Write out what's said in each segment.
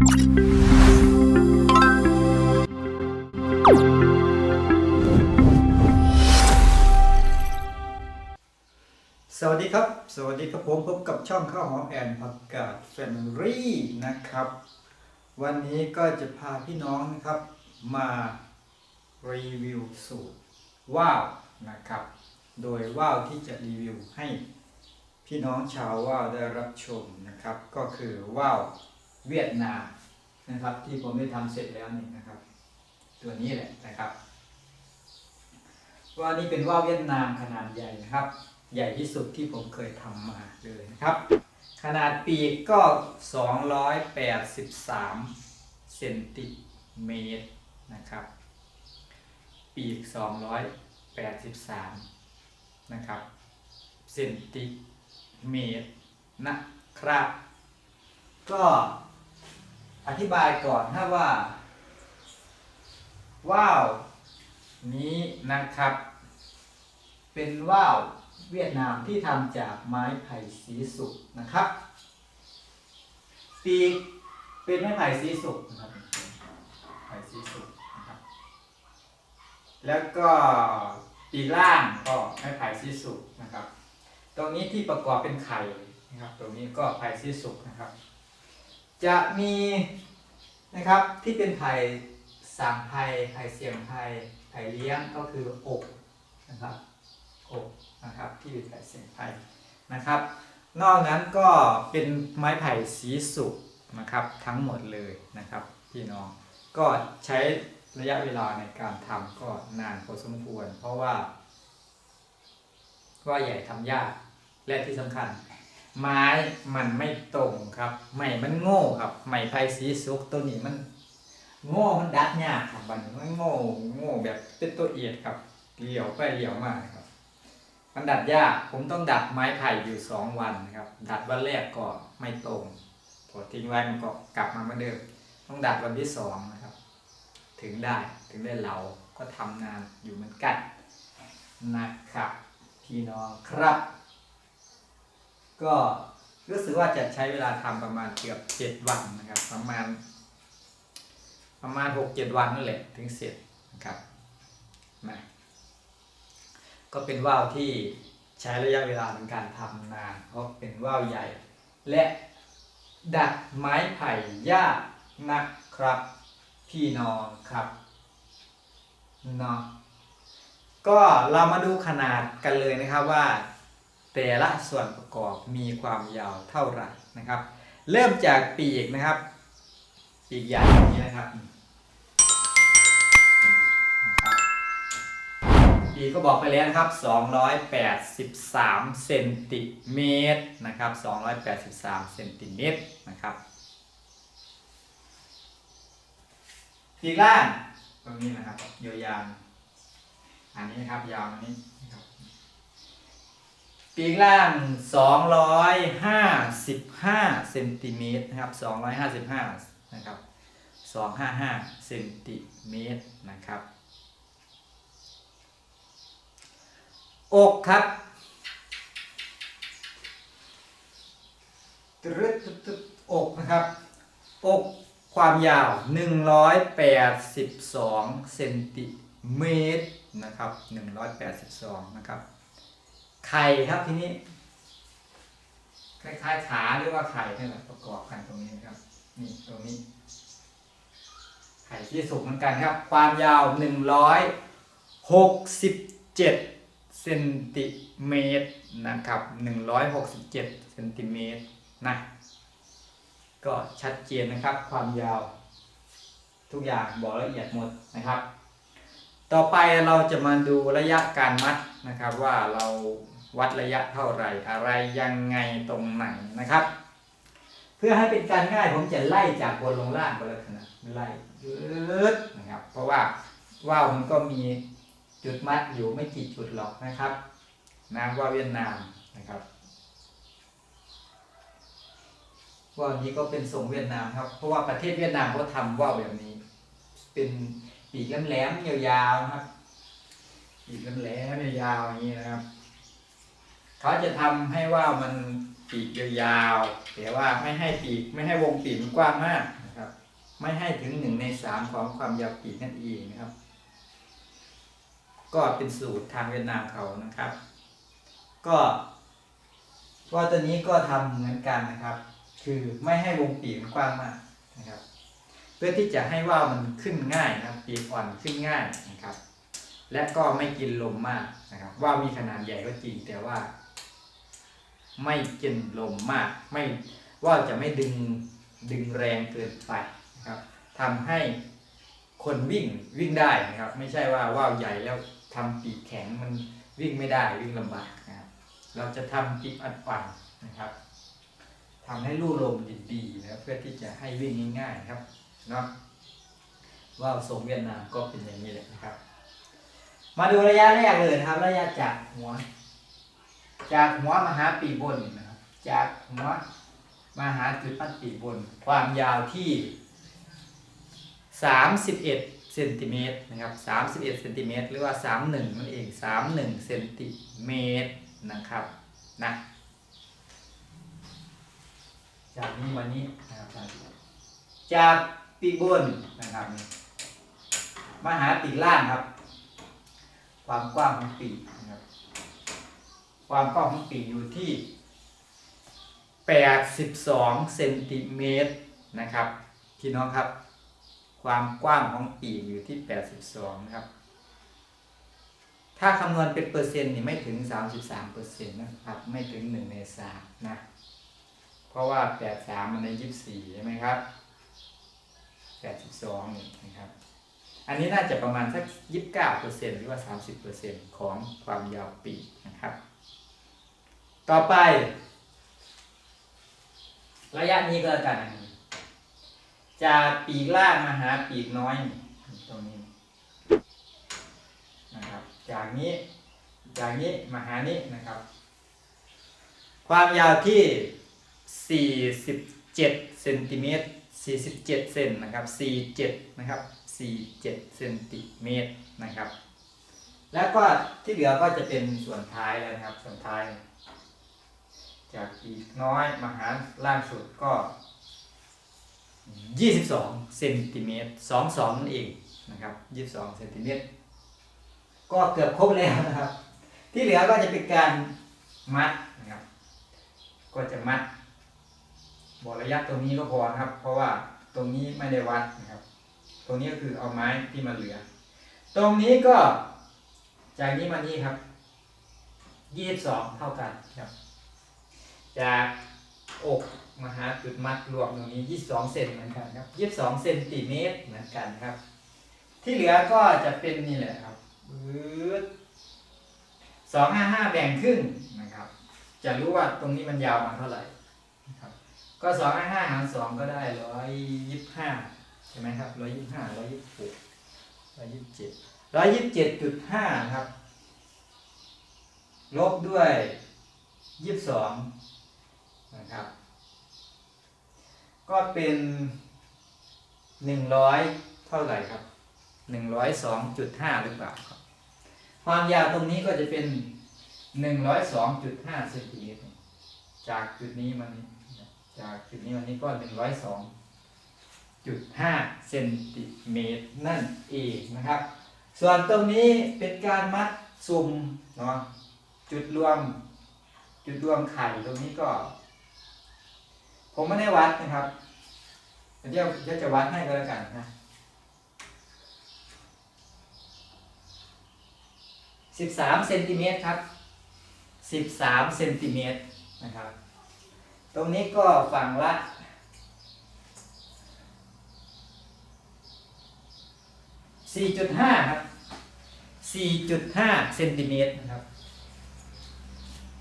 สวัสดีครับ สวัสดีครับผมพบกับช่องข้าวหอมแอนผักกาดแฟมิลี่นะครับ วันนี้ก็จะพาพี่น้องนะครับมารีวิวสูตรว่าวนะครับ โดยว่าวที่จะรีวิวให้พี่น้องชาวว่าวได้รับชมนะครับ ก็คือว่าว เวียดนามนะครับ ที่ผมได้ทำเสร็จแล้วนี่นะครับ ตัวนี้แหละนะครับว่านี่เป็นว่าวเวียดนามขนาดใหญ่นะครับ ใหญ่ที่สุดที่ผมเคยทำมาเลยนะครับ ขนาดปีกก็ 283เซนติเมตรนะครับ ปีก 283นะครับเซนติเมตรนะครับ ก็ อธิบายก่อนถ้าว่า ว่าวนี้นะครับ เป็นว่าวเวียดนามที่ทำจากไม้ไผ่สีสุกนะครับ ปีกเป็นไม้ไผ่สีสุกนะครับไผ่สีสุกนะครับ แล้วก็ปีกล่างก็ไม้ไผ่สีสุกนะครับ ตรงนี้ที่ประกอบเป็นไข่นะครับ ตรงนี้ก็ไผ่สีสุกนะครับ จะมี นะครับ ที่เป็นไผ่สามไผ่ไผ่เสียงไผ่ไผ่เลี้ยงก็คืออกนะครับอกนะครับที่เป็นไผ่เสียงไผ่นะครับ นอกนั้นก็เป็นไม้ไผ่สีสุกนะครับทั้งหมดเลยนะครับพี่น้องก็ใช้ระยะเวลาในการทำก็นานพอสมควร เพราะว่า ว่าใหญ่ทำยากและที่สำคัญ ไม้มันไม่ตรงครับไม้มันโง่ครับไม้ไผ่สีสุกตัวนี้มัน โง่มันดัดยากครับมันมันโง่โง่แบบเป็นตัวเอียดครับเหลี่ยวไปเหลี่ยวมาครับ มันดัดยากผมต้องดัดไม้ไผ่อยู่สองวันครับ ดัดวันแรกก็ไม่ตรงพอทิ้งไว้มันก็กลับมาเหมือนเดิมต้องดัดวันที่สองนะครับ ถึงได้ถึงได้เหลาก็ทำนานอยู่เหมือนกันนะครับพี่น้องครับ ก็รู้สึกว่าจะใช้เวลาทำประมาณเกือบเจ็ดวันนะครับ ประมาณ ประมาณหกเจ็ดวันนั่นแหละถึงเสร็จนะครับนะก็เป็นว่าวที่ใช้ระยะเวลาในการทำนานเพราะเป็นว่าวใหญ่ และดัดไม้ไผ่ยากนะครับพี่น้องครับเนาะก็เรามาดูขนาดกันเลยนะครับว่า แต่ละส่วนประกอบมีความยาวเท่าไหร่นะครับ เริ่มจากปีกนะครับ ปีกใหญ่อย่างนี้นะครับปีกก็บอกไปแล้วนะครับ 283เซนติเมตรนะครับ283เซนติเมตรนะครับปีกล่างตรงนี้นะครับยาวๆอันนี้นะครับยาวอันนี้ ปีกล่าง 255เซนติเมตรนะครับ 255 นะครับ 255เซนติเมตรนะครับ อกครับตรึดตึ๊ดตึ๊ดอกนะครับ อกความยาว 182เซนติเมตรนะครับ 182 นะครับ ไข่ครับทีนี้ คล้ายๆขาหรือว่าไข่นี่แหละประกอบกันตรงนี้ครับ นี่ตรงนี้ ไข่ที่สุกเหมือนกันครับ ความยาว167เซนติเมตรนะครับ167เซนติเมตรนะก็ชัดเจนนะครับ ความยาว ทุกอย่างบอกละเอียดหมดนะครับ ต่อไปเราจะมาดูระยะการมัดนะครับว่าเรา วัดระยะเท่าไหร่อะไรยังไงตรงไหนนะครับ เพื่อให้เป็นการง่ายผมจะไล่จากบนลงล่างไปเลยนะไล่ยืดนะครับ เพราะว่าว่าวมันก็มีจุดมัดอยู่ไม่กี่จุดหรอกนะครับน้ำว่าวเวียดนามนะครับว่าวนี้ก็เป็นทรงเวียดนามครับ เพราะว่าประเทศเวียดนามเขาทำว่าวแบบนี้ เป็นปีกแหลมๆยาวๆนะครับปีกแหลมๆยาวๆอย่างนี้นะครับ เขาจะทำให้ว่ามันปีกยาวๆแต่ว่าไม่ให้ปีกไม่ให้วงปีกมันกว้างมากนะครับ ไม่ให้ถึงหนึ่งในสามของความยาวปีกนั่นเองนะครับ ก็เป็นสูตรทางเวียดนามเขานะครับ ก็ว่าตัวนี้ก็ทำเหมือนกันนะครับ คือไม่ให้วงปีกมันกว้างมากนะครับ เพื่อที่จะให้ว่าวมันขึ้นง่ายนะครับ ปีกอ่อนขึ้นง่ายนะครับ และก็ไม่กินลมมากนะครับ ว่าวมีขนาดใหญ่ก็จริงแต่ว่า ไม่กินลมมาก ไม่ว่าจะไม่ดึงดึงแรงเกินไปนะครับทำให้คนวิ่งวิ่งได้นะครับ ไม่ใช่ว่าว่าวใหญ่แล้วทำปีกแข็งมันวิ่งไม่ได้วิ่งลำบากนะครับ เราจะทำปีกอัดปั่นนะครับทำให้ลู่ลมดีๆนะครับเพื่อที่จะให้วิ่งง่าย ๆ ครับเนาะว่าวทรงเวียดนามก็เป็นอย่างนี้แหละนะครับ มาดูระยะแรกเลยนะครับ ระยะจากหัว จากหัวมหาปีบนนะครับจากหัวมหาจุดปั้นปีบน ความยาวที่ 31เซนติเมตรนะครับ31เซนติเมตรหรือว่า 31นั่นเอง 31เซนติเมตรนะครับนะจากนี้มานี้นะครับจากปีกบนนะครับมหาปีกล่างครับ ความกว้างของปีกนะครับ ความกว้างของปีกอยู่ที่ 82เซนติเมตรนะครับพี่น้องครับ ความกว้างของปีกอยู่ที่ 82นะครับ ถ้าคำนวณเป็นเปอร์เซ็นต์นี่ไม่ถึง 33เปอร์เซ็นต์นะครับ ไม่ถึง1ใน3นะ เพราะว่า 83 มันใน 24 ใช่ไหมครับ 82นี่นะครับ อันนี้น่าจะประมาณสัก 29%หรือว่า 30%ของความยาวปีกนะครับ ต่อไป ระยะนี้ก็แล้วกันนะจากปีกล่างมาหาปีกน้อยตรงนี้นะครับ จากนี้จากนี้มาหานี้นะครับ ความยาวที่ 47เซนติเมตร47เซนนะครับ47นะครับ47เซนติเมตรนะครับ แล้วก็ที่เหลือก็จะเป็นส่วนท้ายแล้วนะครับ ส่วนท้าย จากปีกน้อยมาหาล่างสุดก็ 22เซนติเมตร22นั่นเองนะครับ22เซนติเมตรก็เกือบครบแล้วนะครับ ที่เหลือก็จะเป็นการมัดนะครับ ก็จะมัดบอกระยะตรงนี้ก็พอครับ เพราะว่าตรงนี้ไม่ได้วัดนะครับ ตรงนี้ก็คือเอาไม้ที่มันเหลือ ตรงนี้ก็จากนี้มานี่ครับ 22 เท่ากันครับ จากอกมาหาจุดมัดรวมตรงนี้ 22 เซนเหมือนกันครับ 22 เซนติเมตรเหมือนกันครับ ที่เหลือก็จะเป็นนี่แหละครับสองห้าห้าแบ่งครึ่งนะครับ จะรู้ว่าตรงนี้มันยาวมาเท่าไหร่นะครับก็สองห้าห้าหารสองก็ได้ร้อยยี่สิบห้าใช่ไหมครับร้อยยี่สิบห้าร้อยยี่สิบหกร้อยยี่สิบเจ็ดร้อยยี่สิบเจ็ดจุดห้าครับ ลบด้วยยี่สิบสอง นะครับ ก็เป็นหนึ่งร้อยเท่าไหร่ครับหนึ่งร้อยสองจุดห้าหรือเปล่าครับ ความยาวตรงนี้ก็จะเป็นหนึ่งร้อยสองจุดห้าเซนติเมตรจากจุดนี้มานี้จากจุดนี้มานี้ก็หนึ่งร้อยสองจุดห้าเซนติเมตรนั่นเองนะครับ ส่วนตรงนี้เป็นการมัดซุ่มเนาะจุดรวม จุดรวมไข่ตรงนี้ก็ ผมไม่ได้วัดนะครับเดี๋ยวจะวัดให้ก็แล้วกันนะสิบสามเซนติเมตรครับสิบสามเซนติเมตรนะครับ ตรงนี้ก็ฝั่งละสี่จุดห้าครับสี่จุดห้าเซนติเมตรนะครับ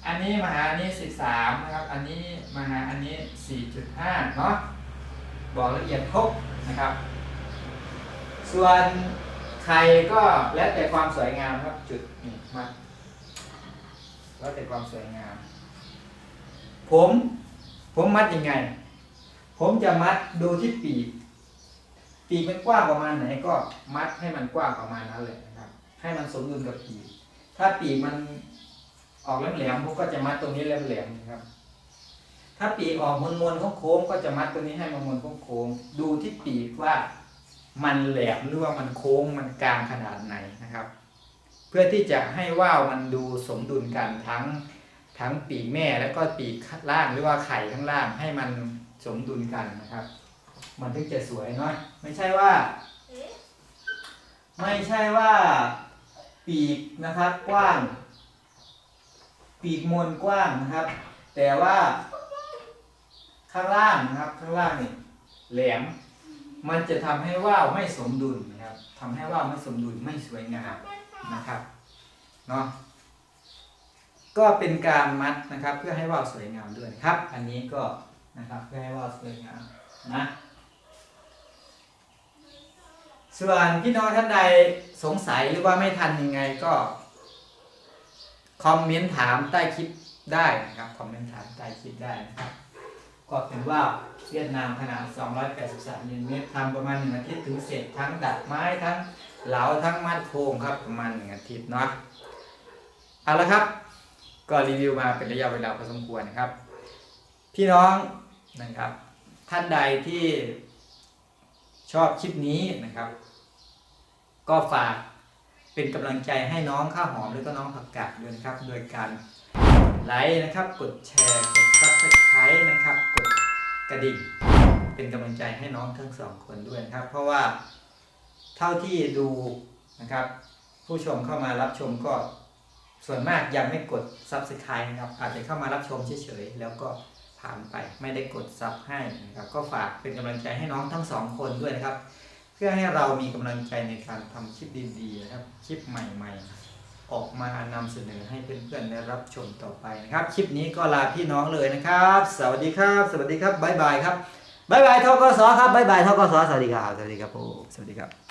อันนี้มาหาอันนี้สิบสามนะครับ อันนี้มาหาอันนี้สี่จุดห้าเนาะบอกละเอียดครบนะครับ ส่วนไข่ก็แล้วแต่ความสวยงามครับจุดนี่มาแล้วแต่ความสวยงาม ผมผมมัดยังไง ผมจะมัดดูที่ปีก ปีกมันกว้างประมาณไหนก็มัดให้มันกว้างประมาณนั้นเลยนะครับ ให้มันสมดุลกับปีก ถ้าปีกมัน ออกแหลมๆผมก็จะมัดตรงนี้แหลมๆนะครับ ถ้าปีกออกมนมนๆโค้งๆก็จะมัดตัวนี้ให้มันมนๆโค้งๆดูที่ปีกว่ามันแหลมหรือว่ามันโค้งมันกลางขนาดไหนนะครับ เพื่อที่จะให้ว่าวมันดูสมดุลกันทั้งทั้งปีกแม่แล้วก็ปีกล่างหรือว่าไข่ข้างล่างให้มันสมดุลกันนะครับ มันถึงจะสวยเนาะไม่ใช่ว่า ไม่ใช่ว่าปีกนะครับกว้าง ปีกมนกว้างนะครับ แต่ว่า ข้างล่างนะครับข้างล่างนี่แหลม มันจะทำให้ว่าวไม่สมดุลนะครับทำให้ว่าวไม่สมดุลไม่สวยงามนะครับเนาะก็เป็นการมัดนะครับ เพื่อให้ว่าวสวยงามด้วยครับ อันนี้ก็นะครับเพื่อให้ว่าวสวยงามนะส่วนพี่น้องท่านใดสงสัยหรือว่าไม่ทันยังไงก็ คอมเมนต์ถามใต้คลิปได้นะครับคอมเมนต์ถามใต้คลิปได้นะครับก็เป็นว่าเวียดนามขนาด 283มิลลิเมตรทำประมาณหนึ่งอาทิตย์ถึงเสร็จทั้งดัดไม้ทั้งเหลาทั้งมัดโครงครับประมาณหนึ่งอาทิตย์เนาะเอาละครับ ก็รีวิวมาเป็นระยะเวลาพอสมควรนะครับ พี่น้องนะครับ ท่านใดที่ชอบคลิปนี้นะครับ ก็ฝาก เป็นกำลังใจให้น้องข้าวหอมแล้วก็น้องผักกาดด้วยนะครับ โดยการไลค์นะครับ กดแชร์ กด subscribe นะครับ กดกระดิ่ง เป็นกำลังใจให้น้องทั้งสองคนด้วยนะครับ เพราะว่าเท่าที่ดูนะครับ ผู้ชมเข้ามารับชมก็ส่วนมากยังไม่กด subscribe นะครับ อาจจะเข้ามารับชมเฉยๆแล้วก็ผ่านไปไม่ได้กดซับให้นะครับ ก็ฝากเป็นกำลังใจให้น้องทั้งสองคนด้วยนะครับ พื่อให้เรามีกำลังใจในการทำคลิปดีๆนะครับ คลิปใหม่ๆ ออกมานำเสนอให้เพื่อนๆได้รับชมต่อไปนะครับ คลิปนี้ก็ลาพี่น้องเลยนะครับ สวัสดีครับ สวัสดีครับบ๊ายบายครับบ๊ายบายทกสครับบ๊ายบายทกสสวัสดีครับ สวัสดีครับผมสวัสดีครับ